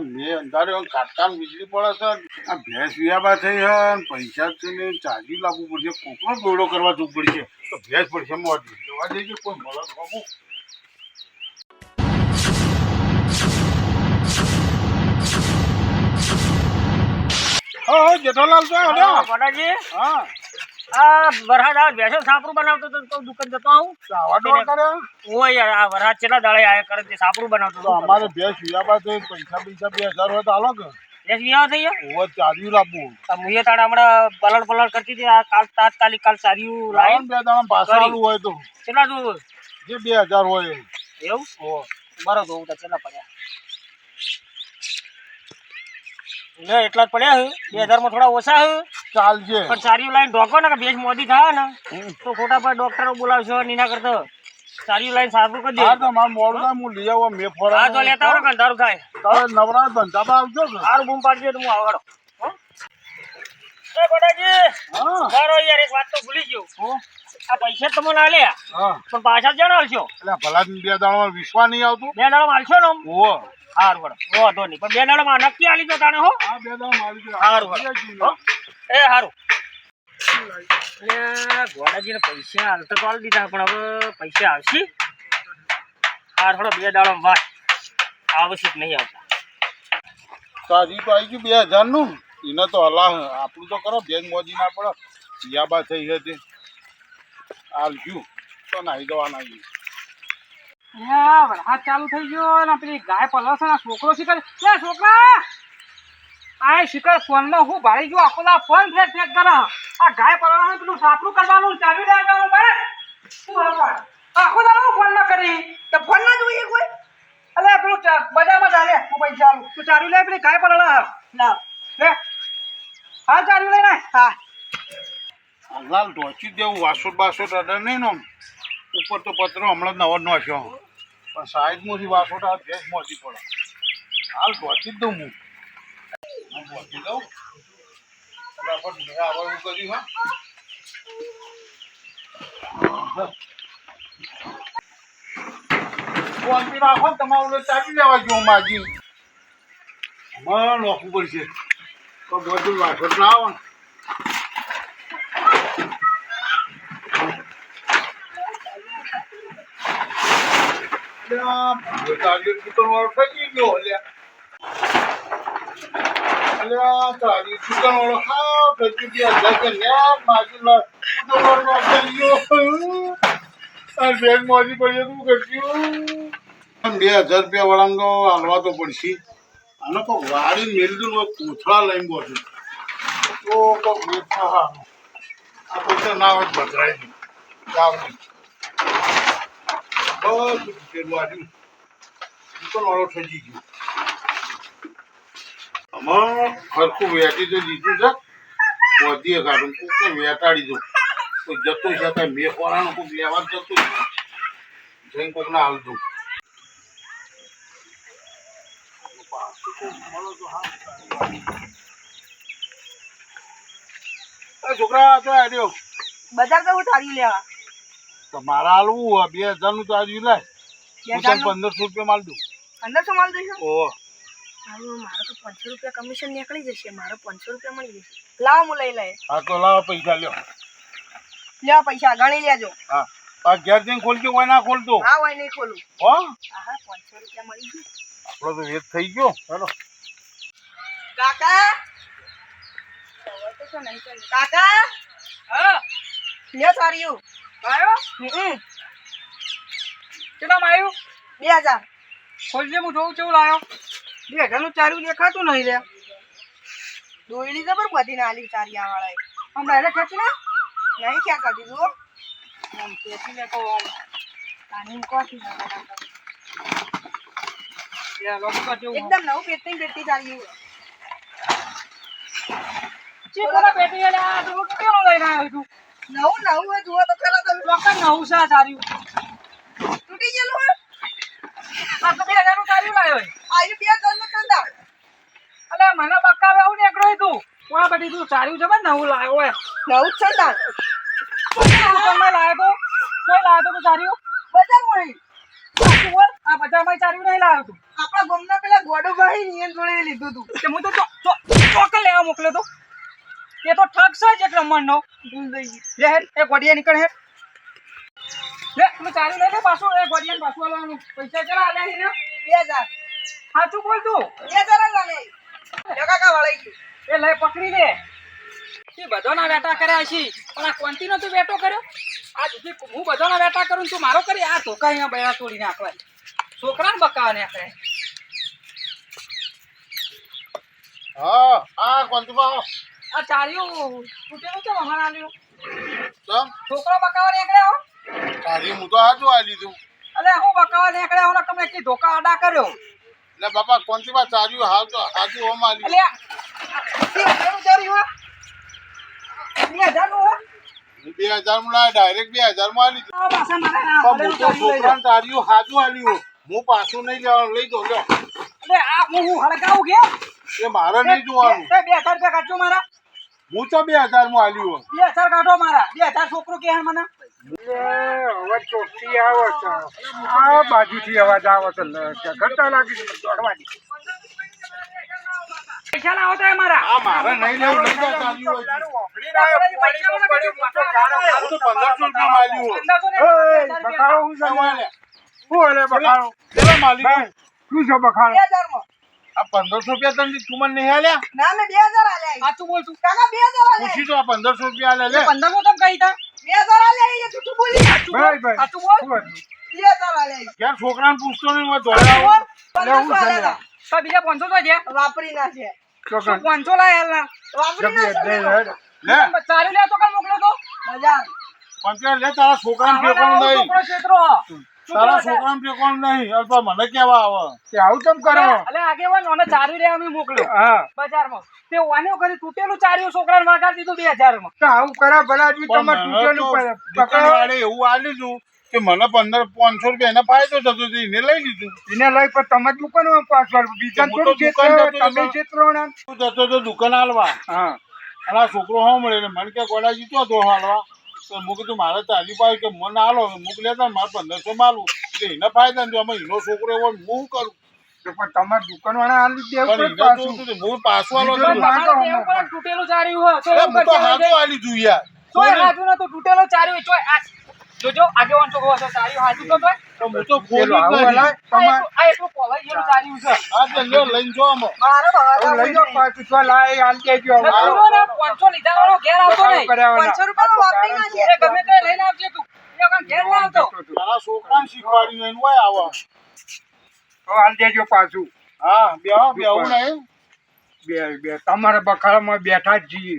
મેં અંધારે કાટકામ વીજળી પડે છે આ ભેંસ વિયાબા થઈ ને પૈસા છે ને ચાર્જી લાવવું પડશે કોકનો દોડો કરવા જવું પડશે તો ભેંસ પડશે મોટી જોવા જઈએ કોઈ મળે બાબુ હા જેઠાલાલ તો હા. આ વરસાદ આવે સાપરું બનાવતો તો તો દુકાન જતો આવું. યાર આ વરસાદ કેટલા દાડે આયા કરે તે સાપરું બનાવતો તો અમારે ભેંસ વિયાબા પૈસા પૈસા બે હજાર હોય તો હાલો કે. ભેંસ વિયાહ થઈ ગયા લાવવું તો મુએ તાણે હમણાં પલળ પલળ કરતી હતી આ કાલ તાત્કાલિક કાલ લાઈન લાઈન. બે હોય તો. કેટલા જોવું? જે બે હજાર હોય. એવું? ઓ બરો તો પડ્યા? લે એટલા જ પડ્યા હે. બે હજારમાં થોડા ઓછા હે. ચાલશે. પણ સારી લાઈન ઢોકો ને કે ભેંસ મોદી થાય ને તો ખોટા પર ડોક્ટરો બોલાવશો નીના કરતો. સારી લાઈન સારું કરી દે. હા તો મારે મોડું હું લઈ આવો મેં ફોરા હા તો લેતા આવો ને તારું થાય. તારે નવરા ધંધામાં આવજો કે સારું બૂમ પાડજો તો હું આવડો એ ગોડાજી હા. મારો યાર એક વાત તો ભૂલી ગયો. હો? આ પૈસા તો મને લે હા. પણ પાછા જણાવશો એટલે ભલા બે દાડામાં વિશ્વા નહીં આવતું? બે દાડો માલશો ને ઓ હારું વડો વાંધો નહીં. પણ બે દાડોમાં નક્કી આલી દો તાણે હો. બે દાડા આવી ગયા હારું વડો હો? એ હારું. ગોડાજીને પૈસા હાલતો તો આલી દીધા પણ હવે પૈસા આવશે? હાર થોડો બે દાડો વાત. આવશે જ નહીં આવતા. તારી તો આવી ગયું બે હજારનું એને તો હલા આપણું તો કરો બેંક મોજી ના પડે. યાબા થઈ હતી. હાલજું તો નાહી દવાના હા વરસાદ ચાલુ થઈ ગયો અને પેલી ગાય પલસ ને છોકરો શિકાર. કે છોકરા! આ શિકાર, ફોનમાં હું ભાળી ગયો, આખો ફોન ફેક ફેક કરે. આ ગાય પલવાનું પેલું સાપરું કરવાનું ચાલુ રાખવાનું મારે શું હરવા આખો દાડો હું ફોન ના કરી. તો ફોન ના જોઈએ કોઈ? અલે, પેલું બજારમાં ચાલે, હું ભાઈ ચાલુ. તું ચાલુ લે પેલી ગાય પલસ ના લે હા ચાલુ લઈ ને હા. લાલ, ઢોચી દેવું વાસોટ બાસોટ અડે નહીં નો ઉપર તો પતરો હમણાં નવો જ નાખ્યો. પણ સાઈડમાંથી વાસોટ ભેંસ મોજી પડે. હાલ ઢોચી જ દઉં હું. હું પહોંચી દઉં. ફટાફટ મેં આવવાનું કર્યું, હા. શાંતિ રાખો ને તમારું ચાલી લેવા જો માજી. અમારે નોખવું પડશે. તો બધું વાસોટ ના આવે ને અલ્યા, તારી દુકાનવાળો ઠગી ગયો, અલ્યા. અલ્યા, તારી દુકાનવાળો હાવ ઠગી ગયો. જગે નેટ માગી લે. દુકાનવાળો ઠગી ગયો. આ બેગ મોજી પડી તું કરશું બે હજાર રૂપિયા વાળાને તો હાલવા તો પડશે. આને તો વાળી મેળવી પૂછડા લઈને બોલું તો બેઠા હા આ પૈસા ના હોય દઉં જાવ નહીં. બધું પેલું આજુ દુકાનવાળો ઠગી ગયો. આમાં ખરખું વેટી તો દીધું છે. મોદીએ કાઢું કોકને વેટાડી દઉં. કોઈ જતો છે કાંઈ મેં પોરાનું કોક લેવા જતું જઈને કોકને હાલ દઉં. એ છોકરા તો આવ્યો બજાર તો હું થાળી લેવા. તો મારે હોય બે હજારનું તો આજુ લે હું તને પંદરસો રૂપિયા માલ દઉં. પંદરસો માલ દઈશું ઓહો મારે તો પાંચસો રૂપિયા કમિશન નીકળી જશે. મારે પાંચસો રૂપિયા મળી જશે. લાવો હું લઈ લઈએ. હા તો લાવો પૈસા લ્યો. લ્યો પૈસા ગણી લેજો. હા. આ ઘેર જઈને ખોલજો કોઈ ના ખોલતો. હા હોય નહીં ખોલું. હો? પાંચસો રૂપિયા મળી ગયું. આપણો તો વેત થઈ ગયો. ચાલો કાકા? હવે તો શું નહીં ચાલે. કાકા? હા. લ્યો સારીયું આવ્યો? હમ. કેટલા આવ્યું? બે હજાર. ખોલજે હું જોઉં કેવું લાયો. બે હજારનું ચાર્યું દેખાતું નહીં લે. દોયડી જબર બધી નાલી ચારિયા વાળાએ. હમણાં ડાયરેક્ટ ખેંચી ના? નહીં ખેંચા દીધું. આમ ખેંચી લે તો પાણી કોથી ના. એકદમ નવું પેટી એટલે આ તો કેવો લઈને આવ્યો તું નવું નવું હોય જુઓ તો ખરા તમે લોખંડ નવું છે તાર્યું તૂટી ગયેલું હોય? આ તો બે હજારનું તાર્યું લાવ્યો. આજે બે હજારનું કંદા. અલે મને બક્કા ને એકડો તું. કોણ બધી તું સારું છે પણ નવું લાવ્યો હોય. નવું છે તાર. દુકાનમાં લાવ્યો તો? કોઈ લાવ્યો તો સારું બજાર. સાચું આ બજારમાં ચાર્યું નહીં લાવ્યો તું. આપણા ગામના પેલા ગોડુભાઈ નિયન જોડે લીધું તું. કે હું તો ચો- ચો- લેવા મોકલ્યો તો. એ તો ઠગ છે જ એક નંબરનો લે હેડ એ ગોડિયા નીકળ હેડ લે તું ચાલુ લઈ લે પાછું. એ ગોડિયાને પાછું આલવાનું પૈસા ચલા આલ્યા છે ને? બે હજાર. સાચું બોલ તું. બે હજાર જ આલે. લે કાકા વળાઈ ગયું. એ લઈ પકડી લે. તે બધાના વેટા કર્યા છે પણ આ કોન્ટીનો તું વેટો કર્યો? આ સુધી હું બધાના વેટા કરું ને તું મારો કરી? આ ધોકા અહીંયા બૈરા તોડી નાખવા છોકરાને બકાવા નાખે. હા આ કોંતીબા આ ચાલ્યું તૂટેલું છે અમારા આવ્યું છોકરો બકાવા નીકળ્યો? ચાર્યું હું તો હાજુ આ લીધું અલે હું બકાવા નીકળ્યો ને તમે કી ધોકા અડા કર્યો? એટલે બાપા કોંતીબા ચાર્યું હાજુ હાજુ ઓમ આ લીધું અલે તે હો? બે હજારનું હો? બે હજારમાં ડાયરેક્ટ બે હજારમાં આ લીધું આ પાછા મારા પણ હલેલું હું તો ચાલ્યું લઈ લો. હાજુ આલ્યું હું. પાછું નહીં લેવાનું લઈ દો લ્યો. અલે આ હું હું હળગાવું કે? એ મારે નહીં જોવાનું. તે બે હજાર રૂપિયા કાઢજો મારા. હું તો બે હજારમાં આલ્યું બે હજાર કાઢો મારા. બે હજાર છોકરો કે મને? હવે ચોકથી આવો છો. આ બાજુથી અવાજ આવો છો. ઘંટા લાગી છે દોડવાની પૈસા લાવો તો મારા. આ મારે નહીં લેવું લઈ જાઓ ચાલ્યું હોય. તો. વાપરી ના આવ્યો, પાણીમાં પડ્યો, મોટો ગાળો. હું તો પંદરસો રૂપિયા માં હોય. પંદરસો ને ઓય, હજાર બખાડો? હું? શું બખાડો શું છે બખાડો? આ પંદરસો રૂપિયા તને તું મને નહીં આલ્યા? ના મેં બે હજાર આલ્યા સાચું બોલ તું. કાકા બે હજાર આલ્યા પૂછી તો આ પંદરસો રૂપિયા આલ્યા લે. પંદરસો તમે કહી તા બે હજાર આલ્યા એ તું બોલી. ભાઈ ભાઈ સાચું બોલ. બે હજાર આલ્યા ક્યાં છોકરાને પૂછતો નહીં હોય દોડાવો. પંદરસો આલ્યા તો બીજા પાંચસો તો છે વાપરી ના છે. પાંચસો લાય હાલના વાપરી ના છે લે ચાલુ લે. તો કાલ મોકલો તો. હજાર પંચાયત લે તારા છોકરાને નહીં. તારા છોકરો છોકરાને ઠેકાણું નહીં? અલ્પા મને કેવા આવે? તે આવું કેમ કરો? અલે આગેવાન મને ચાર્યું રે અમે મોકલ્યો હા. બજારમાં. તે વાન્યો કરી તૂટેલું ચાર્યું છોકરાને વગાડી દીધું બે હજારમાં. તો આવું કરા ભલાજી પણ તમારે તૂટેલું પ- એવું આલ્યું હતું કે મને પંદર પાંચસો રૂપિયા એને ફાયદો થતો હતો એને લઈ લીધું. એને લઈ પણ તમે દુકાનમાં પાછળ બીજા થોડું દુકાન છેતરો, જતો તમે છેતરો ને. હું જતો તો દુકાન હાલવા. હા. અને આ છોકરો હા મળે મને કે ગોડા જીતો તો હાલવા તો હું કીધું મારે ચાલી પાય કે મને હાલો મૂક લેતા મારે પંદરસો માલું એટલે એને ફાયદા જો અમે એનો છોકરો એવો હું કરું? પણ તમારે દુકાન વાળા એને તો હું પાછું પડે, તૂટેલું ચાર્યું હોય તો હાથું હાલી દઉં યાર. તોય હાજુ નતું તૂટેલો ચાર્યું હોય, આ જોજો આગેવાન છોકરો હતો ચાર્યું હાજુ તો તો હું તો જ નહીં. આ એટલું- આ એટલું પોલાઈ ગયેલું છે. હા તો લ્યો લઈને જો આમાં. મારે આવું લઈ જાઓ પાછું તો લાય હાલ દેજો પૂરો ને પાંચસો લીધા વાળો ઘેર આવતો નહીં. કર્યા વગર. વાપરી ના ગમે તે લઈને આવજે તું. એ વખત ઘેર ના આવતો. તારા છોકરાને શીખવાડીને એને હોય આવા. દેજો પાછું. હા બેહો બેહું નહીં. બે બે. તમારા બખાડામાં બેઠા જ છીએ.